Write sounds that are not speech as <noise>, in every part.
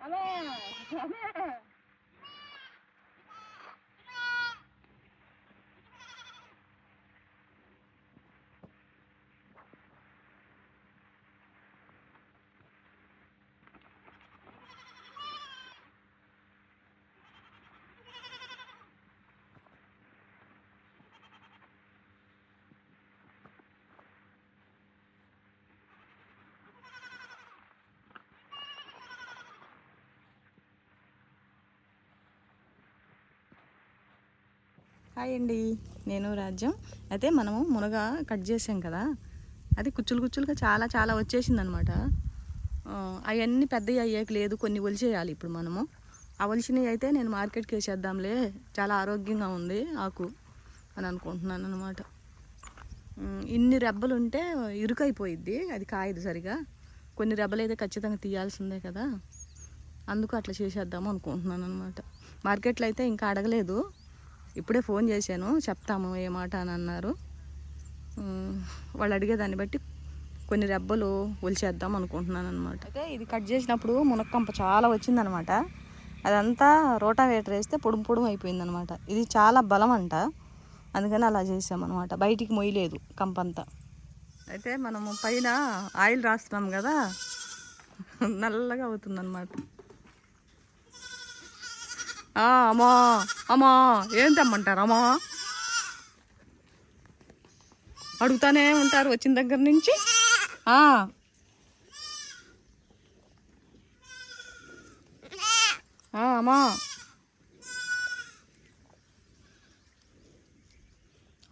అమ్మే అమ్మే హాయ్ అండి. నేను రాజ్యం. అయితే మనము మునగ కట్ చేసాం కదా అది కుచ్చులు కుచ్చులుగా చాలా చాలా వచ్చేసింది అనమాట అవన్నీ పెద్దవి అయ్యాక లేదు కొన్ని ఒలిచేయాలి ఇప్పుడు మనము. ఆ ఒలిచినవి అయితే నేను మార్కెట్కి వేసేద్దాంలే చాలా ఆరోగ్యంగా ఉంది ఆకు అని అనుకుంటున్నాను అనమాట. ఇన్ని రెబ్బలు ఉంటే ఇరుకైపోయిద్ది అది కాయదు సరిగా. కొన్ని రెబ్బలు అయితే ఖచ్చితంగా తీయాల్సిందే కదా. అందుకు అట్లా చేసేద్దాము అనుకుంటున్నాను అనమాట. మార్కెట్లో అయితే ఇంకా అడగలేదు. ఇప్పుడే ఫోన్ చేశాను చెప్తాము ఏ మాట అని అన్నారు. వాళ్ళు అడిగేదాన్ని బట్టి కొన్ని రెబ్బలు ఒలిచేద్దాం అనుకుంటున్నాను అనమాట అయితే ఇది కట్ చేసినప్పుడు మునక్కంప చాలా వచ్చిందనమాట అదంతా రోటావేటర్ వేస్తే పొడుము పొడుము అయిపోయిందనమాట ఇది చాలా బలం అంట అందుకని అలా చేసామన్నమాట. బయటికి మొయ్యలేదు కంపంతా. అయితే మనము పైన ఆయిల్ రాస్తున్నాం కదా నల్లగా అవుతుందన్నమాట. అమ్మా అమ్మా ఏం తెమ్మంటారు అమ్మా? అడుగుతానే ఉంటారు వచ్చిన దగ్గర నుంచి. అమ్మా.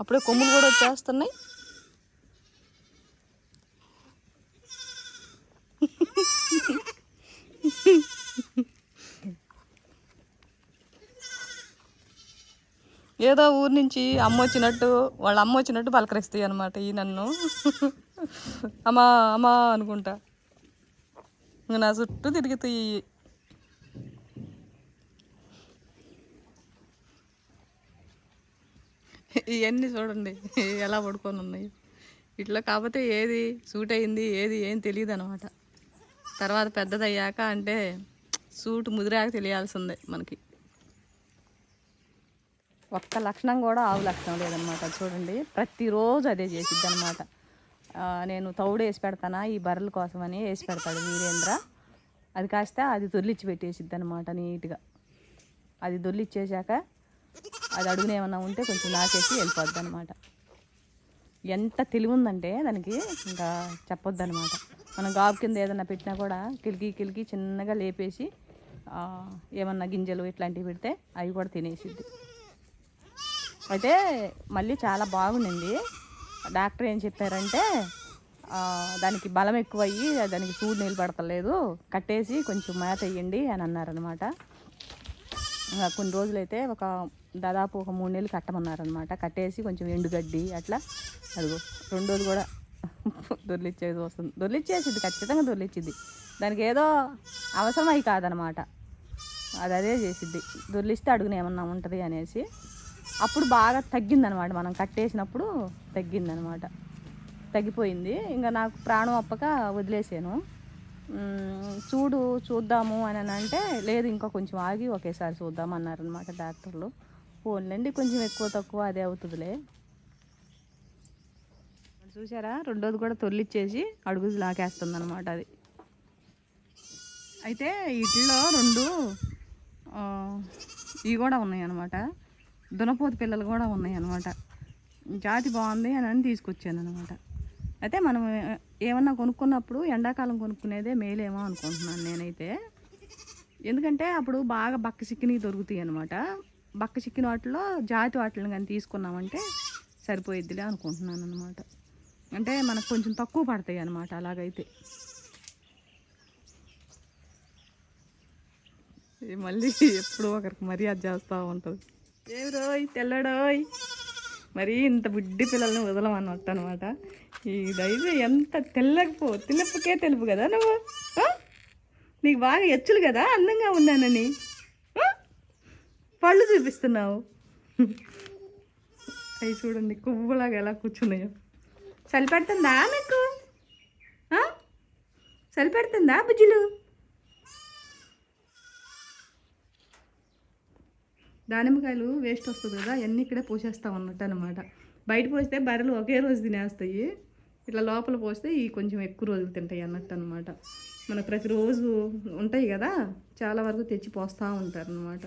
అప్పుడే కొమ్ములు కూడా వచ్చేస్తున్నాయి. <laughs> ఏదో ఊరు నుంచి అమ్మ వచ్చినట్టు వాళ్ళ అమ్మ వచ్చినట్టు పలకరిస్తాయి అనమాట ఈ నన్ను. అమ్మా అమ్మా అనుకుంటా. నా చుట్టూ తిరుగుతాయి. ఇవన్నీ చూడండి ఎలా పడుకొని ఉన్నాయి. ఇట్లా కాకపోతే ఏది సూట్ అయింది ఏది ఏం తెలియదు అనమాట తర్వాత పెద్దదయ్యాక అంటే సూట్ ముదిరాక తెలియాల్సిందే మనకి. ఒక్క లక్షణం కూడా ఆవు లక్షణం లేదనమాట చూడండి. ప్రతిరోజు అదే చేసిద్ది అనమాట నేను తౌడు వేసి పెడతానా ఈ బర్రెల కోసమని వేసి పెడతాడు వీరేంద్ర. అది కాస్త అది దొర్లిచ్చి పెట్టేసిద్ది అనమాట నీట్గా. అది దొర్లిచ్చేసాక అది అడుగున ఏమన్నా ఉంటే కొంచెం నాకేసి వెళ్ళిపోద్ది అనమాట ఎంత తెలివి ఉందంటే దానికి ఇంకా చెప్పొద్దు అనమాట మనం గాబు కింద ఏదన్నా పెట్టినా కూడా కిలికి కిలికి చిన్నగా లేపేసి ఏమన్నా గింజలు ఇట్లాంటివి పెడితే అవి కూడా తినేసిద్ది. అయితే మళ్ళీ చాలా బాగుండింది. డాక్టర్ ఏం చెప్పారంటే దానికి బలం ఎక్కువయ్యి దానికి సూడు నిలబడతలేదు కట్టేసి కొంచెం మేత వేయండి అని అన్నారనమాట ఇంకా కొన్ని రోజులైతే ఒక దాదాపు ఒక మూడు నెలలు కట్టమన్నారనమాట కట్టేసి కొంచెం ఎండుగడ్డి అట్లా అదిగో రెండు రోజులు కూడా దొర్లిచ్చేది వస్తుంది. దొర్లిచ్చేసిద్ది ఖచ్చితంగా దొర్లిచ్చిద్ది దానికి ఏదో అవసరం కాదనమాట అది అదే చేసిద్ది. దొర్లిస్తే అడుగున ఏమన్నా ఉంటుంది అనేసి అప్పుడు బాగా తగ్గిందనమాట. మనం కట్టేసినప్పుడు తగ్గిందనమాట. తగ్గిపోయింది. ఇంకా నాకు ప్రాణం అప్పక వదిలేసాను. చూడు చూద్దాము అని అంటే లేదు ఇంకా కొంచెం ఆగి ఒకేసారి చూద్దాం అన్నారనమాట డాక్టర్లు. ఫోన్లండి కొంచెం ఎక్కువ తక్కువ అదే అవుతుందిలే. చూసారా? రెండోది కూడా తొలిచ్చేసి అడుగుజు లాకేస్తుంది అనమాట అది. అయితే వీటిలో రెండు ఇవి కూడా ఉన్నాయి అనమాట దునపోతు పిల్లలు కూడా ఉన్నాయి అనమాట జాతి బాగుంది అని అని తీసుకొచ్చాను అనమాట అయితే మనం ఏమన్నా కొనుక్కున్నప్పుడు ఎండాకాలం కొనుక్కునేదే మేలేమో అనుకుంటున్నాను నేనైతే. ఎందుకంటే అప్పుడు బాగా బక్క చిక్కినవి దొరుకుతాయి అనమాట బక్క చిక్కిన వాటిలో జాతి వాటిని కానీ తీసుకున్నామంటే సరిపోయిద్దిలే అనుకుంటున్నాను అనమాట అంటే మనకు కొంచెం తక్కువ పడతాయి అనమాట అలాగైతే. మళ్ళీ ఎప్పుడో ఒకరికి మర్యాద చేస్తూ ఉంటుంది. ఏదోయ్ తెల్లడోయ్. మరి ఇంత బుడ్డి పిల్లల్ని వదలమన్నట్టు అనమాట ఇదైతే ఎంత తెల్లకపో తెలుపుకే తెలుపు కదా నువ్వు? నీకు బాగా ఎచ్చులు కదా అందంగా ఉన్నానని. పళ్ళు చూపిస్తున్నావు. అవి చూడండి కొవ్వులాగా ఎలా కూర్చున్నాయో. చలి పెడుతుందా మీకు ఆ? సరిపెడుతుందా బుజ్జులు? దానిమ్మకాయలు వేస్ట్ వస్తుంది కదా అన్నీ ఇక్కడే పోసేస్తాం అన్నట్టు అనమాట బయట పోస్తే బర్రెలు ఒకే రోజు తినేస్తాయి. ఇట్లా లోపల పోస్తే ఈ కొంచెం ఎక్కువ రోజులు తింటాయి అన్నట్టు అనమాట మనకు ప్రతిరోజు ఉంటాయి కదా చాలా వరకు తెచ్చి పోస్తూ ఉంటారు అనమాట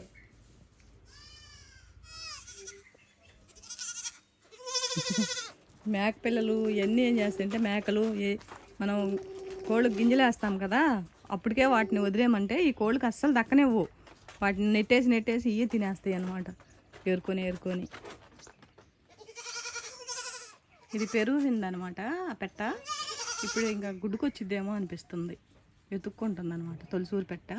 మేక పిల్లలు ఇవన్నీ ఏం చేస్తాయంటే మేకలు ఏ మనం కోళ్ళకు గింజలేస్తాం కదా అప్పటికే వాటిని వదిలేమంటే ఈ కోళ్ళకి అస్సలు దక్కనివ్వు. వాటిని నెట్టేసి నెట్టేసి ఇవి తినేస్తాయి అన్నమాట. ఏరుకొని ఏరుకొని. ఇది పెరుగు ఆ పెట్ట. ఇప్పుడు ఇంకా గుడ్డుకొచ్చిద్దేమో అనిపిస్తుంది. వెతుక్కుంటుంది అనమాట తొలిసూరు పెట్ట.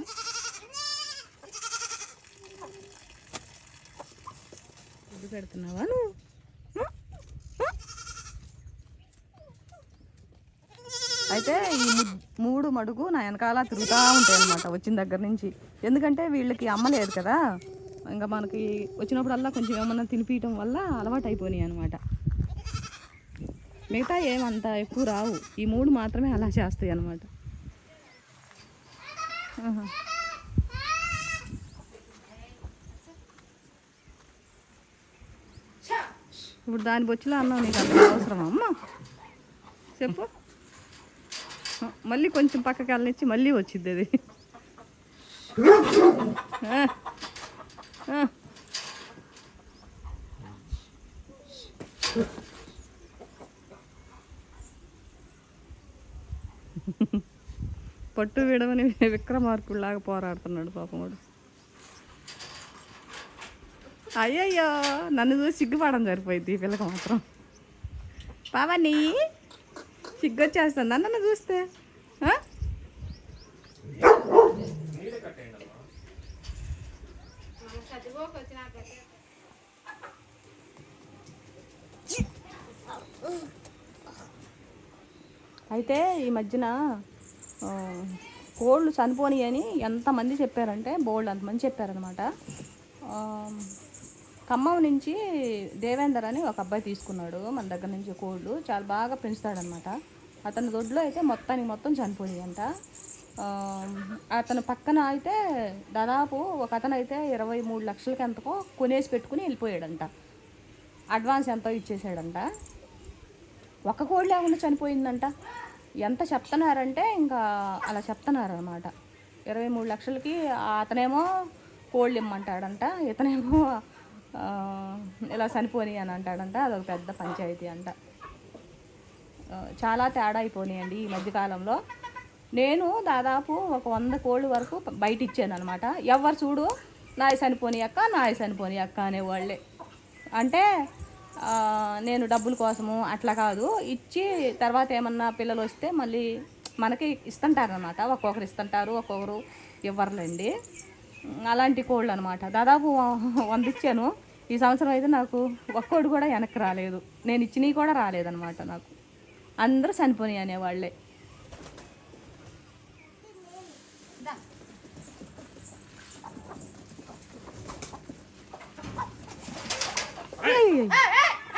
గుడ్డు పెడుతున్నావా నువ్వు ఆ? ఆ? అయితే ఈ మూడు మడుగు నా వెనకాల తిరుగుతూ ఉంటాయి అనమాట వచ్చిన దగ్గర నుంచి. ఎందుకంటే వీళ్ళకి అమ్మలేదు కదా. ఇంకా మనకి వచ్చినప్పుడల్లా కొంచెం ఏమన్నా తినిపించడం వల్ల అలవాటు అయిపోయినాయి అనమాట మిగతా ఏమంత ఎక్కువ రావు. ఈ మూడు మాత్రమే అలా చేస్తాయి అనమాట ఇప్పుడు దాని బొచ్చులో అన్నావు నీకు అంత అవసరం అమ్మ? చెప్పు. మళ్ళీ కొంచెం పక్కకి వెళ్ళనిచ్చి మళ్ళీ వచ్చింది అది. పట్టు విడమని విక్రమార్కుడిలాగా పోరాడుతున్నాడు పాపం వాడు అయ్యయ్యో నన్ను చూసి సిగ్గుపడడం సరిపోయింది ఈ పిల్లకి మాత్రం. పావని సిగ్గొచ్చేస్తుంది. అన్న చూస్తే. అయితే ఈ మధ్యన కోళ్ళు చనిపోని అని ఎంతమంది చెప్పారంటే బోల్డ్ అంతమంది చెప్పారనమాట ఖమ్మం నుంచి దేవేందర్ అని ఒక అబ్బాయి తీసుకున్నాడు మన దగ్గర నుంచి కోళ్ళు. చాలా బాగా పెంచుతాడనమాట అతని దొడ్లో అయితే మొత్తానికి మొత్తం చనిపోయాయంట. అతను పక్కన అయితే దాదాపు ఒక అతను అయితే ఇరవై మూడు లక్షలకి ఎంతకో కొనేసి పెట్టుకుని వెళ్ళిపోయాడంట. అడ్వాన్స్ ఎంతో ఇచ్చేసాడంట ఒక కోడి లేకుండా చనిపోయిందంట. ఎంత చెప్తున్నారంటే ఇంకా అలా చెప్తున్నారు అనమాట ఇరవై మూడు లక్షలకి అతనేమో కోళ్ళు ఇమ్మంటాడంట. ఇతనేమో ఇలా చనిపోని అని అంటాడంట. అదొక పెద్ద పంచాయతీ అంట. చాలా తేడా అయిపోయినాయండి ఈ మధ్యకాలంలో నేను దాదాపు ఒక వంద కోళ్ళు వరకు బయట ఇచ్చాను అనమాట ఎవరు చూడు నాయ చనిపోని అక్క నాయ చనిపోని అక్క అనేవాళ్ళే. అంటే నేను డబ్బుల కోసము అట్లా కాదు. ఇచ్చి తర్వాత ఏమన్నా పిల్లలు వస్తే మళ్ళీ మనకి ఇస్తుంటారనమాట ఒక్కొక్కరు ఇస్తుంటారు ఒక్కొక్కరు ఇవ్వరులేండి. అలాంటి కోళ్ళు అనమాట దాదాపు వ- వంద ఇచ్చాను ఈ సంవత్సరం అయితే నాకు ఒక్కోడు కూడా వెనక్కి రాలేదు. నేను ఇచ్చినవి కూడా రాలేదనమాట నాకు. అందరూ చనిపోయి అనేవాళ్ళే.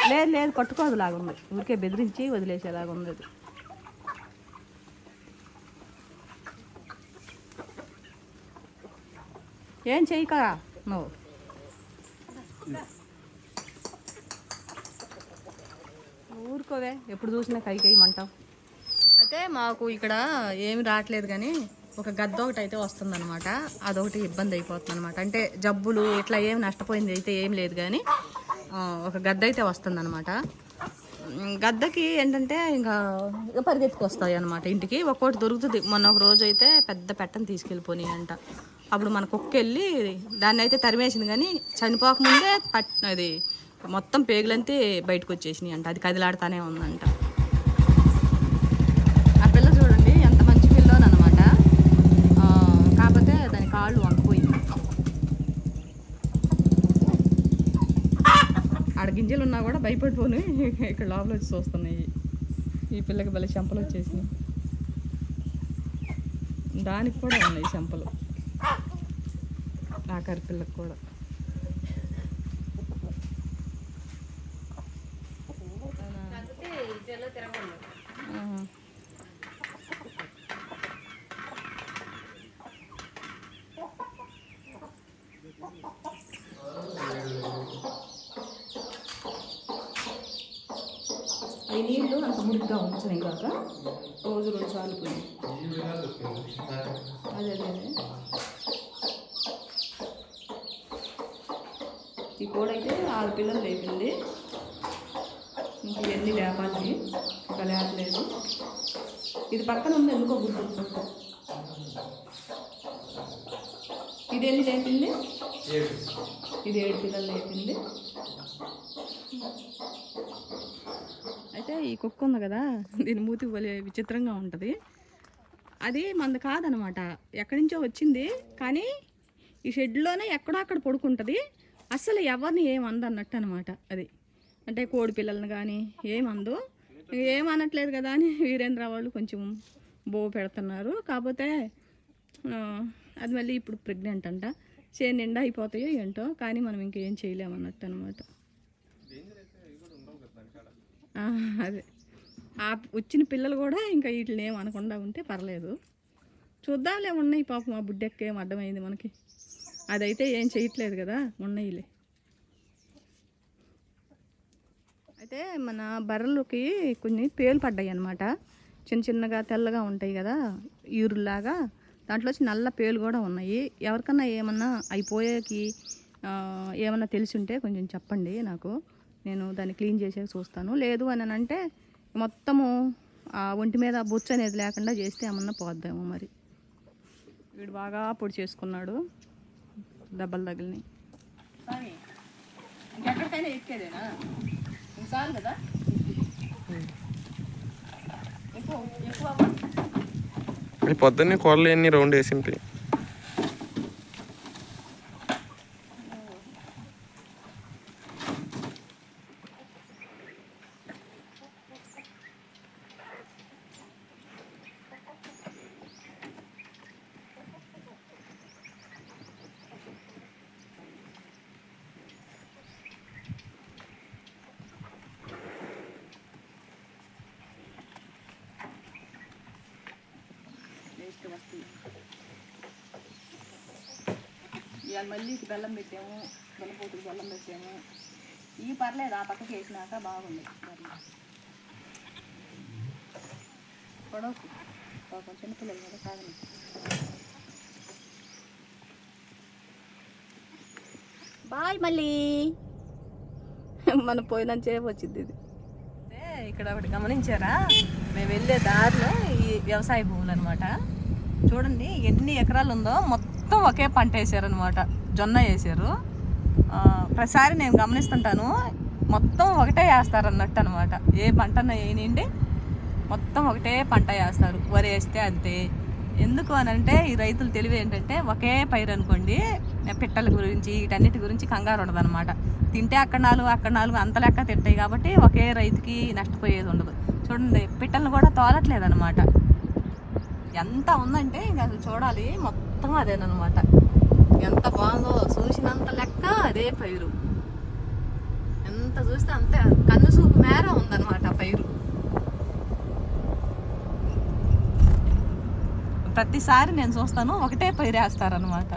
లేదు లేదు పట్టుకోదు లాగుంది. ఊరికే బెదిరించి వదిలేసేలాగా ఉంది ఏం చెయ్యక నువ్వు ఊరుకోవే. ఎప్పుడు చూసినా కై కై మంటావు. అయితే మాకు ఇక్కడ ఏమి రావట్లేదు కానీ ఒక గద్ద ఒకటి అయితే వస్తుందన్నమాట. అదొకటి ఇబ్బంది అయిపోతుంది అనమాట అంటే జబ్బులు ఇట్లా ఏం నష్టపోయింది అయితే ఏం లేదు కానీ ఒక గద్ద అయితే వస్తుందన్నమాట. గద్దకి ఏంటంటే ఇంకా పరిగెత్తుకొస్తాయి అనమాట ఇంటికి. ఒక్కోటి దొరుకుతుంది. మొన్న ఒక రోజు అయితే పెద్ద పెట్టని తీసుకెళ్ళిపోయినాయి అంట అప్పుడు మన కుక్క వెళ్ళి దాన్ని అయితే తరిమేసింది కానీ చనిపోకముందే పట్ అది మొత్తం పేగులంతే బయటకు వచ్చేసినాయి అంట. అది కదిలాడుతానే ఉందంట. ఆ పిల్ల చూడండి ఎంత మంచి పిల్లోనమాట కాకపోతే దాని కాళ్ళు వంకపోయింది ఆడ గింజలు ఉన్నా కూడా భయపడిపోను. ఇక్కడ లోపల వచ్చి చూస్తున్నాయి. ఈ పిల్లకి భలే చెంపలు వచ్చేసినాయి. దానికి కూడా ఉన్నాయి చెంపలు. నా కరిపిల్లకు కూడా ఈ నీళ్ళు అంత మురికిగా ఉంచినాయి కాక రోజు రోజు సార్లు అదే అదే. కోడైతే ఆరు పిల్లలు లేపింది. ఇంకా ఇవన్నీ లేపాలి ఇంకా లేపలేదు ఇది పక్కన ఉంది ఎందుకో గుర్తు ఇది ఎన్ని లేపింది? ఇది ఏడు పిల్లలు లేపింది. అయితే ఈ కుక్క ఉంది కదా దీని మూతి పోలే విచిత్రంగా ఉంటుంది. అది మనది కాదనమాట. ఎక్కడి నుంచో వచ్చింది కానీ ఈ షెడ్లోనే ఎక్కడో అక్కడ పడుకుంటుంది. అసలు ఎవరిని ఏమందు అన్నట్టు అనమాట అది. అంటే కోడి పిల్లల్ని కానీ ఏమందు ఏమనట్లేదు కదా అని వీరేంద్ర వాళ్ళు కొంచెం బో పెడుతున్నారు. కాకపోతే అది మళ్ళీ ఇప్పుడు ప్రెగ్నెంట్ అంట. చే నిండా అయిపోతాయో ఏంటో కానీ మనం ఇంకేం చేయలేమన్నట్టు అనమాట అదే. ఆ వచ్చిన పిల్లలు కూడా ఇంకా వీటిని ఏం అనకుండా ఉంటే పర్లేదు. చూద్దాంలే ఉన్నాయి పాపం ఆ బుడ్డెక్క ఏం అర్థమైంది మనకి. అదైతే ఏం చేయట్లేదు కదా ఉన్నాయిలే అయితే మన బర్రెలకి కొన్ని పేలు పడ్డాయి అన్నమాట చిన్న చిన్నగా తెల్లగా ఉంటాయి కదా ఈరులాగా దాంట్లో వచ్చి నల్ల పేలు కూడా ఉన్నాయి. ఎవరికన్నా ఏమన్నా అయిపోయేకి ఏమన్నా తెలిసి ఉంటే కొంచెం చెప్పండి నాకు. నేను దాన్ని క్లీన్ చేసే చూస్తాను. లేదు అని అంటే మొత్తము ఆ ఒంటి మీద బొచ్చు అనేది లేకుండా చేస్తే ఏమన్నా పోద్దాము మరి. వీడు బాగా పొడి చేసుకున్నాడు. దెబ్బలు తగిలినాయి. ఎక్కేదేనా? ఇంకోసారి కదా? పొద్దున్నే కూరలు అన్ని రౌండ్ వేసింటాయి వస్తుంది ఇవాళ మళ్ళీ ఇటు బెల్లం పెట్టాము బెల్లపోతుకు బెల్లం పెట్టాము. ఇవి పర్లేదు ఆ పక్కకి వేసినాక బాగుంది. పొడవు పాపం చిన్నపిల్లలు కదా కాదు. బాయ్ మళ్ళీ. మన పోయినంచేపు వచ్చింది ఇది. ఇక్కడ ఒకటి గమనించారా? మేము వెళ్ళే దారిలో ఈ వ్యవసాయ భూములు అనమాట చూడండి ఎన్ని ఎకరాలు ఉందో మొత్తం ఒకే పంట వేసారనమాట జొన్న వేసారు. ప్రతిసారి నేను గమనిస్తుంటాను మొత్తం ఒకటే వేస్తారన్నట్టు అనమాట ఏ పంట వేయనండి మొత్తం ఒకటే పంట వేస్తారు. వరి వేస్తే అంతే. ఎందుకు అని అంటే ఈ రైతుల తెలివి ఏంటంటే ఒకే పైరు అనుకోండి పిట్టల గురించి వీటన్నిటి గురించి కంగారు ఉండదన్నమాట. తింటే అక్కడ నాలుగు అక్కడ నాలుగు అంత లెక్క తింటాయి కాబట్టి ఒకే రైతుకి నష్టపోయేది ఉండదు. చూడండి పిట్టలను కూడా తోలట్లేదన్నమాట. ఎంత ఉందంటే ఇంకా అసలు చూడాలి. మొత్తం అదేనమాట ఎంత బాగుందో చూసినంత లెక్క అదే పైరు. ఎంత చూస్తే అంతే. కన్ను చూపు మేర ఉందన్నమాట ఆ పైరు. ప్రతిసారి నేను చూస్తాను ఒకటే పైరేస్తారనమాట